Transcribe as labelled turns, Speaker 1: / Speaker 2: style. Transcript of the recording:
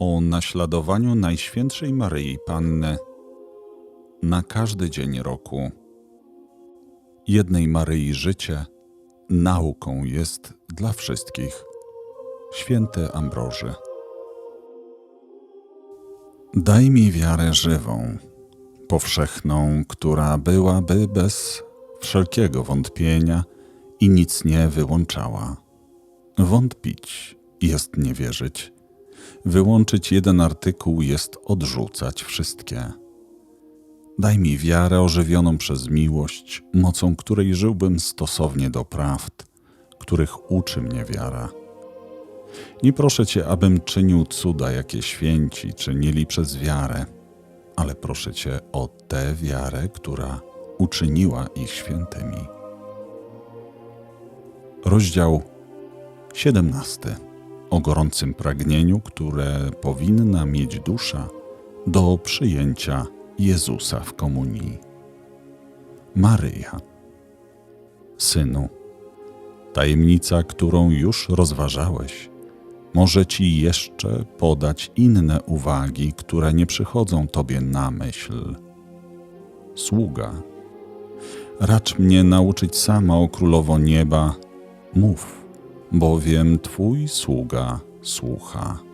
Speaker 1: o naśladowaniu Najświętszej Maryi Panny na każdy dzień roku. Jednej Maryi życie nauką jest dla wszystkich. Święty Ambroży. Daj mi wiarę żywą, powszechną, która byłaby bez wszelkiego wątpienia i nic nie wyłączała. Wątpić jest nie wierzyć. Wyłączyć jeden artykuł jest odrzucać wszystkie. Daj mi wiarę ożywioną przez miłość, mocą której żyłbym stosownie do prawd, których uczy mnie wiara. Nie proszę Cię, abym czynił cuda, jakie święci czynili przez wiarę, ale proszę Cię o tę wiarę, która uczyniła ich świętymi. Rozdział 17. O gorącym pragnieniu, które powinna mieć dusza do przyjęcia Jezusa w komunii. Maryja. Synu, tajemnica, którą już rozważałeś, może ci jeszcze podać inne uwagi, które nie przychodzą tobie na myśl. Sługa, racz mnie nauczyć sama o królowo nieba, mów, bowiem twój sługa słucha.